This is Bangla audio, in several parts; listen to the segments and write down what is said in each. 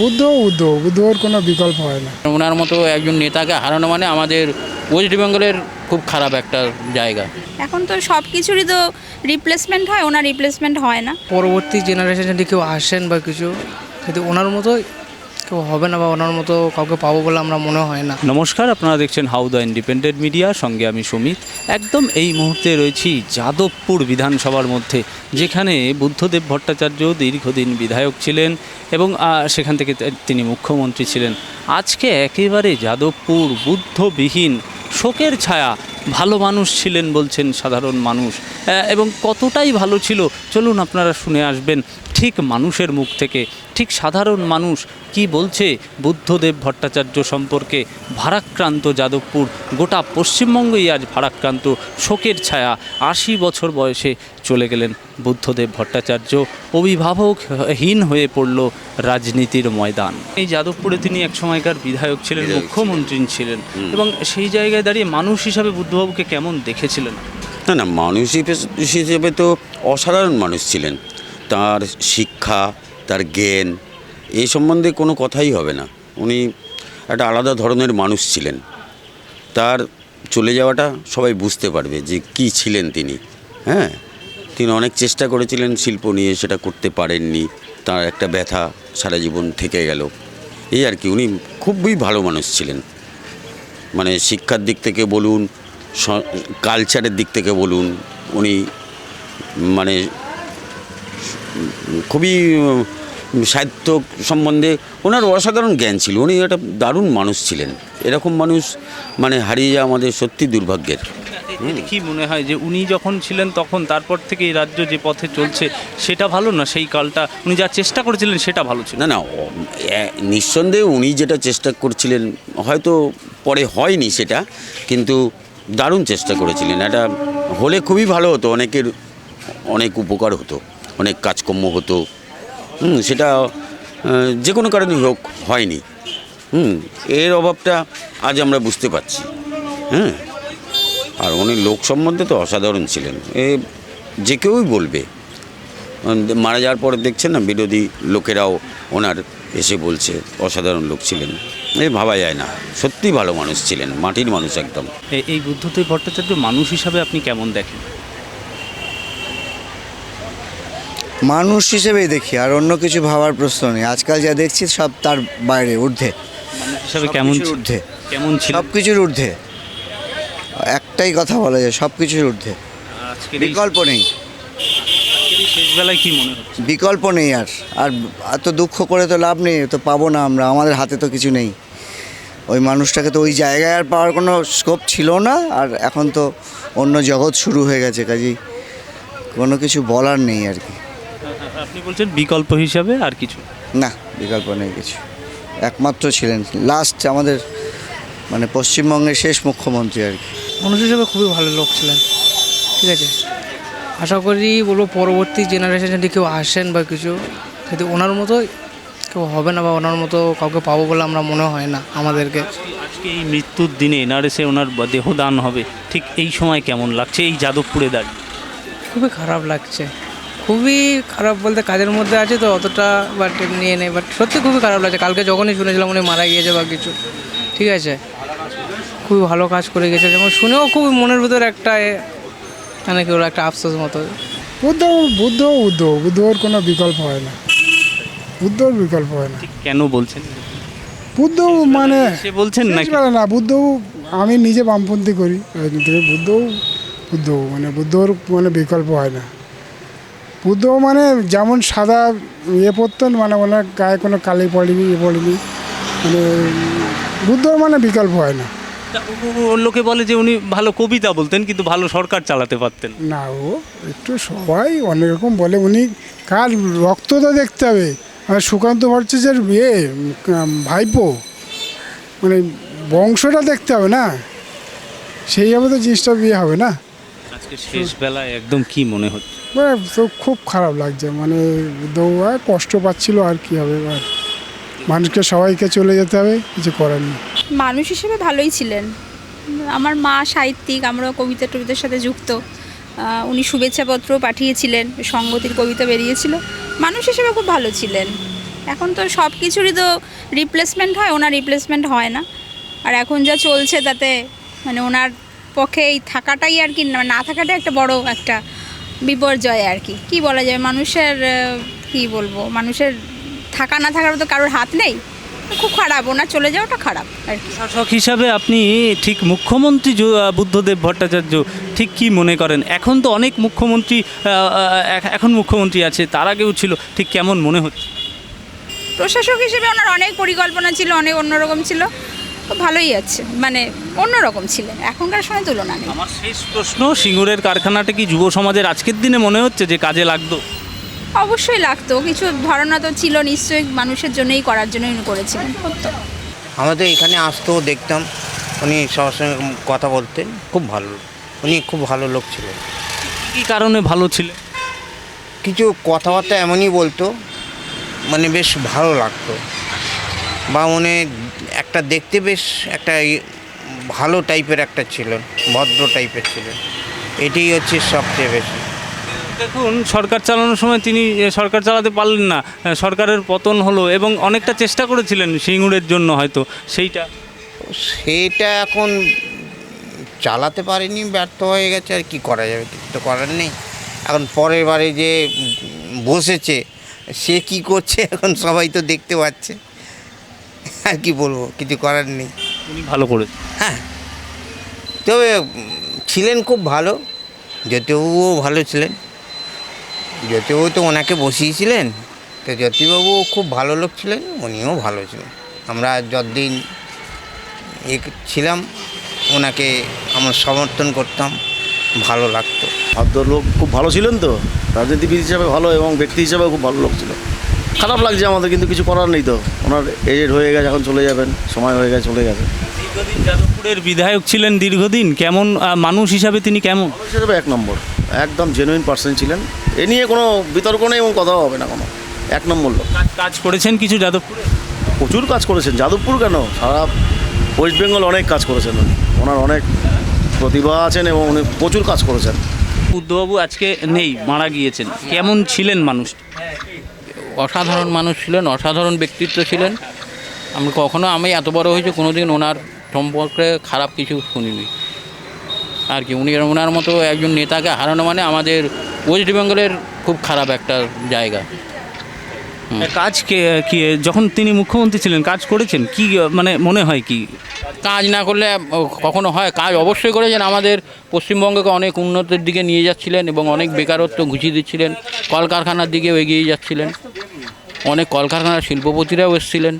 বুদ্ধ বুদ্ধ বুদ্ধর কোনো বিকল্প হয় না। ওনার মতো একজন নেতাকে হারানো মানে আমাদের ওয়েস্ট বেঙ্গলের খুব খারাপ একটা জায়গা। এখন তো সব কিছুরই তো রিপ্লেসমেন্ট হয় ওনার রিপ্লেসমেন্ট হয় না। পরবর্তী জেনারেশন যদি কেউ আসেন বা কিছু যদি ওনার মতো কেউ হবে না বা ওনার মতো কাউকে পাবো বলে আমরা মনে হয় না। নমস্কার, আপনারা দেখছেন হাউ দ্য ইন্ডিপেন্ডেন্ট মিডিয়া সঙ্গে আমি সুমিত। একদম এই মুহূর্তে রয়েছি যাদবপুর বিধানসভার মধ্যে, যেখানে বুদ্ধদেব ভট্টাচার্য দীর্ঘদিন বিধায়ক ছিলেন এবং সেখান থেকে তিনি মুখ্যমন্ত্রী ছিলেন। আজকে একেবারে যাদবপুর বুদ্ধবিহীন, শোকের ছায়া, ভালো মানুষ ছিলেন বলছেন সাধারণ মানুষ। এবং কতটাই ভালো ছিল, চলুন আপনারা শুনে আসবেন, ঠিক মানুষের মুখ থেকে। ঠিক সাধারণ মানুষ কি বলছে? বুদ্ধদেব ভট্টাচার্য সম্পর্কে ভারাক্রান্ত যাদবপুর গোটা পশ্চিমবঙ্গই আজ ভারাক্রান্ত শোকের ছায়া। আশি বছর বয়সে চলে গেলেন বুদ্ধদেব ভট্টাচার্য। অভিভাবকহীন হয়ে পড়ল রাজনীতির ময়দান। এই যাদবপুরে তিনি এক সময়কার বিধায়ক ছিলেন মুখ্যমন্ত্রী ছিলেন। এবং সেই জায়গায় দাঁড়িয়ে মানুষ হিসাবে বুদ্ধবাবুকে কেমন দেখেছিলেন? না না মানুষ হিসেবে- হিসেবে তো অসাধারণ মানুষ ছিলেন। তার শিক্ষা তার জ্ঞান, এই সম্বন্ধে কোনো কথাই হবে না। উনি একটা আলাদা ধরনের মানুষ ছিলেন। তার চলে যাওয়াটা সবাই বুঝতে পারবে যে কি ছিলেন তিনি। হ্যাঁ? তিনি অনেক চেষ্টা করেছিলেন শিল্প নিয়ে, সেটা করতে পারেননি। তার একটা ব্যথা সারা জীবন থেকে গেল। এই আর কি, উনি খুবই ভালো মানুষ ছিলেন। মানে শিক্ষার দিক থেকে বলুন কালচারের দিক থেকে বলুন, উনি মানে খুবই সাহিত্য সম্বন্ধে ওনার অসাধারণ জ্ঞান ছিল। উনি একটা দারুণ মানুষ ছিলেন। এরকম মানুষ মানে হারিয়ে যাওয়া আমাদের সত্যি দুর্ভাগ্যের। কি মনে হয় যে উনি যখন ছিলেন তখন তারপর থেকে এই রাজ্য যে পথে চলছে সেটা ভালো না সেই কালটা? উনি যা চেষ্টা করেছিলেন সেটা ভালো ছিল। না না নিঃসন্দেহে উনি যেটা চেষ্টা করছিলেন হয়তো পরে হয়নি সেটা কিন্তু দারুণ চেষ্টা করেছিলেন। এটা হলে খুবই ভালো হতো অনেকের অনেক উপকার হতো। অনেক কাজকর্ম হতো। হুম, সেটা যে কোনো কারণে হোক, হয়নি। হুম, এর অভাবটা আজ আমরা বুঝতে পারছি। হ্যাঁ আর উনি লোক সম্বন্ধে তো অসাধারণ ছিলেন। এ, যে কেউই বলবে। মারা যাওয়ার পরে দেখছেন না, বিরোধী লোকেরাও ওনার এসে বলছে, অসাধারণ লোক ছিলেন। এ, ভাবা যায় না। সত্যি ভালো মানুষ ছিলেন, মাটির মানুষ একদম। এই বুদ্ধদেব ভট্টাচার্য মানুষ হিসাবে আপনি কেমন দেখেন? মানুষ হিসেবেই দেখি আর অন্য কিছু ভাবার প্রশ্ন নেই। আজকাল যা দেখছি সব তার বাইরে ঊর্ধ্বে। হিসাবে কেমন ঊর্ধ্বে। কেমন ছিল? সব কিছুর ঊর্ধ্বে। একটাই কথা বলা যায় সব কিছুর ঊর্ধ্বে। বিকল্প নেই। কি মনে হচ্ছে? বিকল্প নেই আর। আর এত দুঃখ করে তো লাভ নেই তো পাবো না আমরা আমাদের হাতে তো কিছু নেই। ওই মানুষটাকে তো ওই জায়গায় আর পাওয়ার কোনো স্কোপ ছিল না আর এখন তো অন্য জগৎ শুরু হয়ে গেছে কাজেই কোনো কিছু বলার নেই আর কি। আপনি বলছেন বিকল্প হিসাবে আর কিছু? না বিকল্প নেই কিছু। একমাত্র ছিলেন। লাস্ট আমাদের মানে পশ্চিমবঙ্গের শেষ মুখ্যমন্ত্রী আর কি। মানুষ হিসেবে খুবই ভালো লোক ছিলেন। ঠিক আছে? আশা করি বলব পরবর্তী জেনারেশন যদি কেউ আসেন বা কিছু যদি ওনার মতো কেউ হবে না বা ওনার মতো কাউকে পাবো বলে আমরা মনে হয় না আমাদেরকে। আজকে এই মৃত্যুর দিনে এনআরএসে ওনার দেহদান হবে ঠিক এই সময় কেমন লাগছে এই যাদবপুরে দাঁড়িয়ে? খুবই খারাপ লাগছে। খুবই খারাপ বলতে কাজের মধ্যে আছে তো অতটা বাট নিয়ে নেই বাট সত্যি খুবই খারাপ লাগছে। কালকে যখনই শুনেছিলাম উনি মারা গিয়েছে বা কিছু ঠিক আছে? খুবই ভালো কাজ করে গেছে। যেমন শুনেও খুব মনের ভিতরে একটা মানে কি একটা আফসোস মতো। বুদ্ধ বুদ্ধ বুদ্ধ বুদ্ধর কোনো বিকল্প হয় না। বুদ্ধর বিকল্প হয় না। কেন বলছেন? বুদ্ধ মানে সে বলছেন না বুদ্ধ আমি নিজে বামপন্থী করি। রাজনীতি করি বুদ্ধ বুদ্ধ মানে বুদ্ধর মানে বিকল্প হয় না। বুদ্ধ মানে যেমন সাদা ইয়ে পরতেন মানে ওনার গায়ে কোনো কালি পড়েনি ইয়ে পড়েনি। মানে বুদ্ধর মানে বিকল্প হয় না। লোকে বলে যে উনি ভালো কবিতা বলতেন কিন্তু ভালো সরকার চালাতে পারতেন। না ও একটু সবাই অনেক রকম বলে উনি কার রক্ত তো দেখতে হবে। আর সুকান্ত ভট্টাচার্যের উম, ভাইপো মানে বংশটা দেখতে হবে না। সেইভাবে তো জিনিসটা বিয়ে হবে না। শেষ একদম কি মনে হচ্ছে? মানে তো খুব খারাপ লাগছে মানে দৌড়া কষ্ট পাচ্ছিল আর কি হবে আর মানুষকে সবাইকে চলে যেতে হবে কিছু করার নেই। মানুষ হিসেবে ভালোই ছিলেন। আমার মা সাহিত্যিক আমরা কবিতা টবিতার সাথে যুক্ত। উনি শুভেচ্ছাপত্র পাঠিয়েছিলেন সংগতির কবিতা বেরিয়েছিল। মানুষ হিসেবে খুব ভালো ছিলেন। এখন তো সব কিছুরই তো রিপ্লেসমেন্ট হয় ওনার রিপ্লেসমেন্ট হয় না। আর এখন যা চলছে তাতে মানে ওনার পক্ষে এই থাকাটাই আর কি না- না থাকাটাই একটা বড় একটা বিপর্যয় আর কি। কি বলা যায় মানুষের কি বলব মানুষের থাকা না থাকার তো কারোর হাত নেই। খুব খারাপ ওনার চলে যাওয়াটা খারাপ আর কি। শাসক হিসাবে আপনি ঠিক মুখ্যমন্ত্রী বুদ্ধদেব ভট্টাচার্য ঠিক কি মনে করেন? এখন তো অনেক মুখ্যমন্ত্রী এখন মুখ্যমন্ত্রী আছে তার আগেও ছিল ঠিক কেমন মনে হচ্ছে? প্রশাসক হিসেবে ওনার অনেক পরিকল্পনা ছিল অনেক অন্যরকম ছিল। ভালোই আছে। মানে অন্যরকম ছিলেন এখনকার সময় তুলনা নেই। আমার শেষ প্রশ্ন সিঙ্গুরের কারখানাটা কি যুব সমাজের আজকের দিনে মনে হচ্ছে যে কাজে লাগতো? অবশ্যই লাগতো কিছু ধারণা তো ছিল নিশ্চয়ই মানুষের জন্যই করার জন্যই উনি করেছিলেন আমাদের এখানে আসতো দেখতাম উনি সবার সঙ্গে কথা বলতেন খুব ভালো উনি খুব ভালো লোক ছিলেন। কি কারণে ভালো ছিল কিছু কথাবার্তা এমনই বলতো মানে বেশ ভালো লাগতো। বা উনি একটা দেখতে বেশ একটা ভালো টাইপের একটা ছিলেন ভদ্র টাইপের ছিলেন। এটাই হচ্ছে সবচেয়ে বেশি। দেখুন সরকার চালানোর সময় তিনি সরকার চালাতে পারলেন না। সরকারের পতন হলো এবং অনেকটা চেষ্টা করেছিলেন সিঙ্গুরের জন্য হয়তো। সেইটা সেটা এখন চালাতে পারেনি ব্যর্থ হয়ে গেছে আর কি করা যাবে? কিছু তো করার নেই। এখন পরের বারে যে বসেছে সে কি করছে এখন সবাই তো দেখতে পাচ্ছে। আর কি বলব কিছু করার নেই। উনি ভালো করে হ্যাঁ। তবে ছিলেন খুব ভালো জ্যোতিবাবুও ভালো ছিলেন। জ্যোতিবাবু তো ওনাকে বসিয়েছিলেন তো জ্যোতিবাবু খুব ভালো লোক ছিলেন উনিও ভালো ছিলেন। আমরা যতদিন এ ছিলাম ওনাকে আমরা সমর্থন করতাম ভালো লাগতো। ভদ্রলোক খুব ভালো ছিলেন তো? রাজনীতিবিদ হিসাবে ভালো এবং ব্যক্তি হিসাবেও খুব ভালো লোক ছিল খারাপ লাগছে আমাদের কিন্তু কিছু করার নেই তো। ওনার এজেড হয়ে গেছে এখন চলে যাবেন। সময় হয়ে গেছে চলে গেছে দীর্ঘদিন যাদবপুরের বিধায়ক ছিলেন দীর্ঘদিন কেমন মানুষ হিসাবে তিনি কেমন? মানুষ হিসাবে এক নম্বর একদম জেনুইন পার্সন ছিলেন। এ নিয়ে কোনো বিতর্ক নেই এবং কথাও হবে না কোনো। এক নম্বর লোক। কাজ- কাজ করেছেন কিছু যাদবপুরে? প্রচুর কাজ করেছেন। যাদবপুর কেন? সারা ওয়েস্ট বেঙ্গল অনেক কাজ করেছেন উনি। ওনার অনেক প্রতিভা আছেন এবং উনি প্রচুর কাজ করেছেন। বুদ্ধবাবু আজকে নেই মারা গিয়েছেন। কেমন ছিলেন মানুষ? অসাধারণ মানুষ ছিলেন অসাধারণ ব্যক্তিত্ব ছিলেন। আমি কখনো আমি এত বড় হয়েছে কোনো দিন ওনার সম্পর্কে খারাপ কিছু শুনিনি। আর কি উনি ওনার মতো একজন নেতাকে হারানো মানে আমাদের ওয়েস্ট বেঙ্গলের খুব খারাপ একটা জায়গা। কাজ কে কি যখন তিনি মুখ্যমন্ত্রী ছিলেন কাজ করেছেন কি মানে মনে হয় কি? কাজ না করলে কখনো হয়। কাজ অবশ্যই করেছেন আমাদের পশ্চিমবঙ্গকে অনেক উন্নতির দিকে নিয়ে যাচ্ছিলেন এবং অনেক বেকারত্ব ঘুচিয়ে দিচ্ছিলেন কলকারখানার দিকেও এগিয়ে যাচ্ছিলেন। অনেক কলকারখানার শিল্পপতিরাও এসেছিলেন।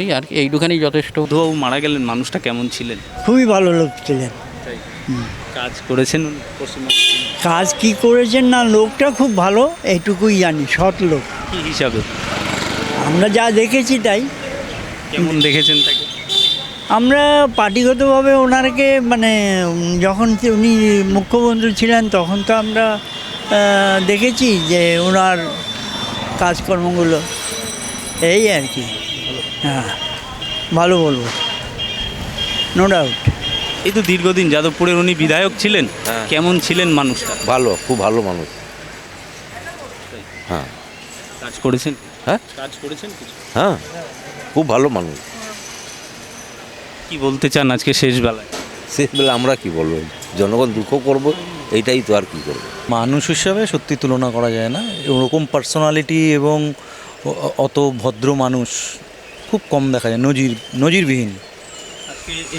এই আর কি এইটুখানি যথেষ্ট। বুদ্ধবাবু মারা গেলেন মানুষটা কেমন ছিলেন? খুবই ভালো লোক ছিলেন। কাজ করেছেন উনি কাজ কি করেছেন না লোকটা খুব ভালো এইটুকুই জানি সৎ লোক। কি হিসাবে? আমরা যা দেখেছি তাই। কেমন দেখেছেন তাকে? আমরা পার্টিগতভাবে ওনারকে মানে যখন উনি মুখ্যমন্ত্রী ছিলেন তখন তো আমরা দেখেছি যে ওনার কাজকর্মগুলো এই আর কি। হ্যাঁ ভালো বলব। নো ডাউট এই তো দীর্ঘদিন যাদবপুরের উনি বিধায়ক ছিলেন। হ্যাঁ। কেমন ছিলেন মানুষটা? ভালো খুব ভালো মানুষ। হ্যাঁ। কাজ করেছেন? হ্যাঁ। কাজ করেছেন কিছু? হ্যাঁ খুব ভালো মানুষ। কি বলতে চান আজকে শেষ বেলায় শেষবেলা আমরা কি বলব? জনগণ দুঃখ করব। এইটাই তো আর কি করব? মানুষ হিসাবে সত্যি তুলনা করা যায় না। ওরকম পার্সোনালিটি এবং অত ভদ্র মানুষ খুব কম দেখা যায়। নজির নজিরবিহীন।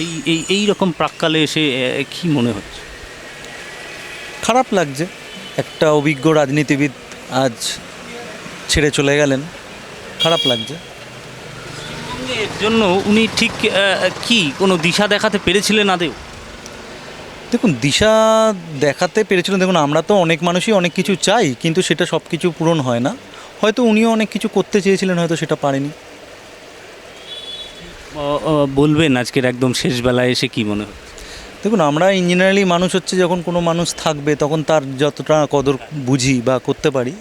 এই এই এই রকম প্রাককালে এসে কি মনে হচ্ছে? খারাপ লাগছে। একটা অভিজ্ঞ রাজনীতিবিদ আজ ছেড়ে চলে গেলেন। খারাপ লাগছে। এর জন্য উনি ঠিক কি কোনো দিশা দেখাতে পেরেছিলেন আদেও? দেখুন দিশা দেখাতে পেরেছিলেন দেখুন আমরা তো অনেক মানুষই অনেক কিছু চাই কিন্তু সেটা সব কিছু পূরণ হয় না। হয়তো উনিও অনেক কিছু করতে চেয়েছিলেন হয়তো সেটা পারেনি। বলবেন আজকের একদম শেষ বেলায় এসে কি মনে হয় দেখুন আমরা ইঞ্জিনিয়ারলি মানুষ হচ্ছে যখন কোনো মানুষ থাকবে তখন তার যতটা কদর বুঝি বা করতে পারি।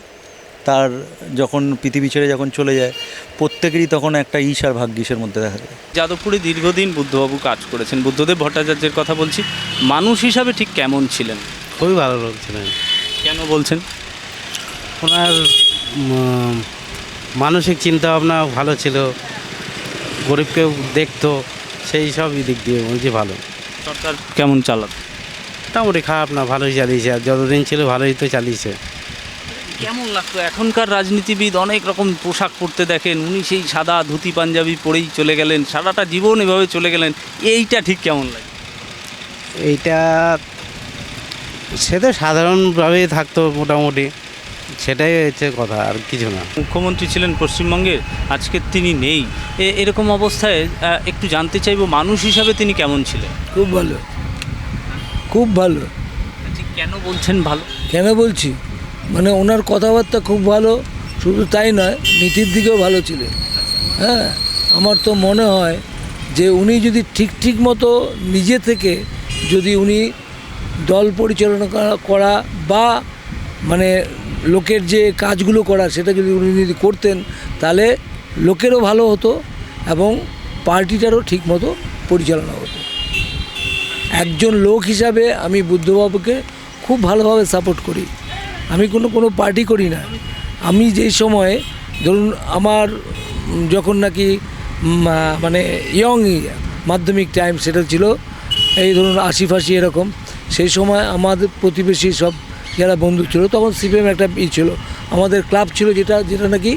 তার যখন পৃথিবী ছেড়ে যখন চলে যায় প্রত্যেকেরই তখন একটা ঈশ আর ভাগ্যিসের মধ্যে দেখা যায়। যাদবপুরে দীর্ঘদিন বুদ্ধবাবু কাজ করেছেন। বুদ্ধদেব ভট্টাচার্যের কথা বলছি মানুষ হিসাবে ঠিক কেমন ছিলেন? খুবই ভালো লোক ছিলেন। কেন বলছেন? ওনার মানসিক চিন্তা ভাবনা ভালো ছিল গরিবকে দেখতো সেই সব দিক দিয়ে বলছি ভালো। সরকার কেমন চালাত? মোটামুটি খারাপ না ভালোই চালিয়েছে আর যতদিন ছিল ভালোই তো চালিয়েছে। কেমন লাগতো? এখনকার রাজনীতিবিদ অনেক রকম পোশাক পরতে দেখেন উনি সেই সাদা ধুতি পাঞ্জাবি পরেই চলে গেলেন সারাটা জীবন এভাবে চলে গেলেন এইটা ঠিক কেমন লাগে? এইটা সে তো সাধারণভাবেই থাকতো মোটামুটি সেটাই হচ্ছে কথা আর কিছু না। মুখ্যমন্ত্রী ছিলেন পশ্চিমবঙ্গের আজকে তিনি নেই। এ- এরকম অবস্থায় একটু জানতে চাইব মানুষ হিসাবে তিনি কেমন ছিলেন? খুব ভালো। খুব ভালো। ঠিক কেন বলছেন ভালো? কেন বলছি? মানে ওনার কথাবার্তা খুব ভালো, শুধু তাই নয়, নীতির দিকেও ভালো ছিলেন। হ্যাঁ আমার তো মনে হয় যে উনি যদি ঠিক ঠিক মতো নিজে থেকে যদি উনি দল পরিচালনা করা- বা মানে লোকের যে কাজগুলো করা, সেটা যদি উনি যদি করতেন, তাহলে লোকেরও ভালো হতো এবং পার্টিটারও ঠিক মতো পরিচালনা হতো। একজন লোক হিসাবে আমি বুদ্ধবাবুকে খুব ভালোভাবে সাপোর্ট করি। আমি কোনো কোনো পার্টি করি না। আমি যেই সময়ে, ধরুন আমার যখন নাকি মানে ইয়ং মাধ্যমিক টাইম সেটা ছিল, এই ধরুন আশি ফাঁসি এরকম, সেই সময় আমাদের প্রতিবেশী সব যারা বন্ধু ছিল, তখন সিপিএম একটা ই ছিল। আমাদের ক্লাব ছিল যেটা যেটা নাকি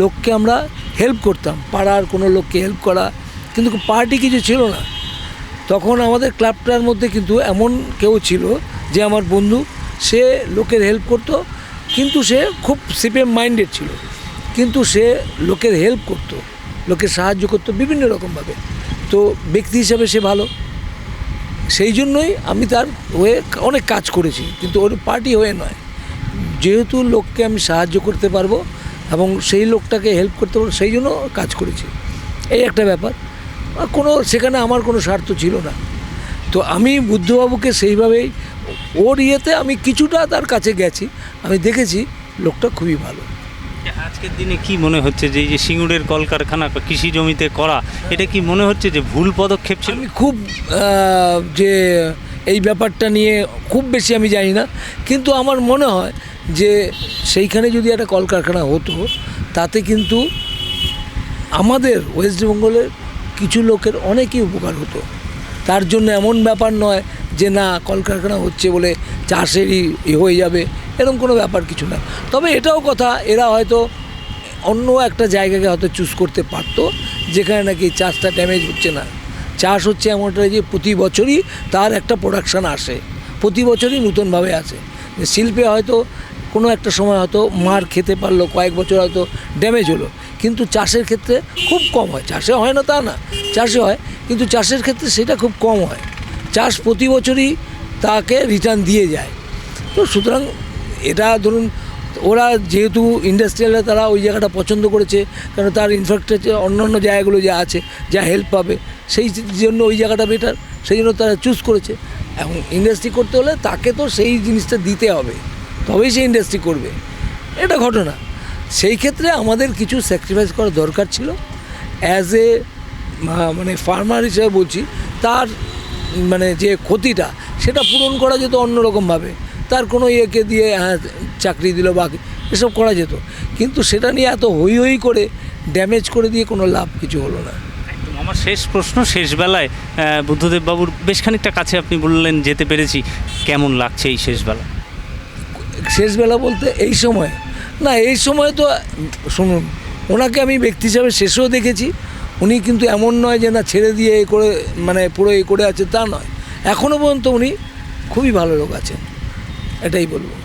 লোককে আমরা হেল্প করতাম, পাড়ার কোনো লোককে হেল্প করা, কিন্তু পার্টি কিছু ছিল না। তখন আমাদের ক্লাবটার মধ্যে কিন্তু এমন কেউ ছিল যে আমার বন্ধু সে লোকের হেল্প করতো, কিন্তু সে খুব সিপিএম মাইন্ডেড ছিল। কিন্তু সে লোকের হেল্প করতো, লোকের সাহায্য করতো বিভিন্ন রকমভাবে। তো ব্যক্তি হিসাবে সে ভালো। সেই জন্যই আমি তার হয়ে অনেক কাজ করেছি, কিন্তু ওর পার্টি হয়ে নয়। যেহেতু লোককে আমি সাহায্য করতে পারব এবং সেই লোকটাকে হেল্প করতে পারব, সেই জন্য কাজ করেছি। এই একটা ব্যাপার। কোনো, সেখানে আমার কোনো স্বার্থ ছিল না। তো আমি বুদ্ধবাবুকে সেইভাবেই ওর ইয়েতে আমি কিছুটা তার কাছে গেছি আমি দেখেছি লোকটা খুবই ভালো। আজকের দিনে কি মনে হচ্ছে যে এই যে সিঙ্গুরের কলকারখানা কৃষি জমিতে করা এটা কি মনে হচ্ছে যে ভুল পদক্ষেপ ছিল? আমি খুব যে এই ব্যাপারটা নিয়ে খুব বেশি আমি জানি না কিন্তু আমার মনে হয় যে সেইখানে যদি একটা কলকারখানা হতো তাতে কিন্তু আমাদের ওয়েস্ট বেঙ্গলের কিছু লোকের অনেকই উপকার হতো। তার জন্য এমন ব্যাপার নয় যে না, কলকারখানা হচ্ছে বলে চাষেরই এ হয়ে যাবে, এরকম কোনো ব্যাপার কিছু না। তবে এটাও কথা, এরা হয়তো অন্য একটা জায়গাকে হয়তো চুজ করতে পারতো, যেখানে নাকি চাষটা ড্যামেজ হচ্ছে না। চাষ হচ্ছে এমনটা যে প্রতি বছরই তার একটা প্রোডাকশান আসে, প্রতি বছরই নতুনভাবে আসে। শিল্পে হয়তো কোনো একটা সময় হয়তো মার খেতে পারল, কয়েক বছর হয়তো ড্যামেজ হলো। কিন্তু চাষের ক্ষেত্রে খুব কম হয়। চাষে হয় না তা না, চাষে হয়। কিন্তু চাষের ক্ষেত্রে সেটা খুব কম হয়। চাষ প্রতি বছরই তাকে রিটার্ন দিয়ে যায়। তো সুতরাং এটা ধরুন, ওরা যেহেতু ইন্ডাস্ট্রিয়ালে তারা ওই জায়গাটা পছন্দ করেছে, কারণ তার ইনফ্রাস্ট্রাকচার অন্য অন্য জায়গাগুলো যা আছে, যা হেল্প পাবে, সেই জন্য ওই জায়গাটা বেটার সেই জন্য তারা চুজ করেছে। এবং ইন্ডাস্ট্রি করতে হলে তাকে তো সেই জিনিসটা দিতে হবে। তবেই সে ইন্ডাস্ট্রি করবে। এটা ঘটনা। সেই ক্ষেত্রে আমাদের কিছু স্যাক্রিফাইস করা দরকার ছিল। অ্যাজ এ মানে ফার্মার হিসেবে বলছি তার মানে যে ক্ষতিটা সেটা পূরণ করা যেত অন্যরকমভাবে। তার কোনো ইয়েকে দিয়ে হ্যাঁ চাকরি দিল বা এসব করা যেত। কিন্তু সেটা নিয়ে এত হই হই করে ড্যামেজ করে দিয়ে কোনো লাভ কিছু হলো না। আমার শেষ প্রশ্ন শেষ বেলায় আহ, বুদ্ধদেব বাবুর বেশ খানিকটা কাছে আপনি বললেন যেতে পেরেছি। কেমন লাগছে এই শেষ বেলা? শেষবেলা বলতে এই সময়। না, এই সময় তো, শুনুন, ওনাকে আমি ব্যক্তি হিসাবে শেষেও দেখেছি। উনি কিন্তু এমন নয় যে না ছেড়ে দিয়ে এ করে মানে পুরো এ করে আছে তা নয়। এখনও পর্যন্ত উনি খুবই ভালো লোক আছেন, এটাই বলব।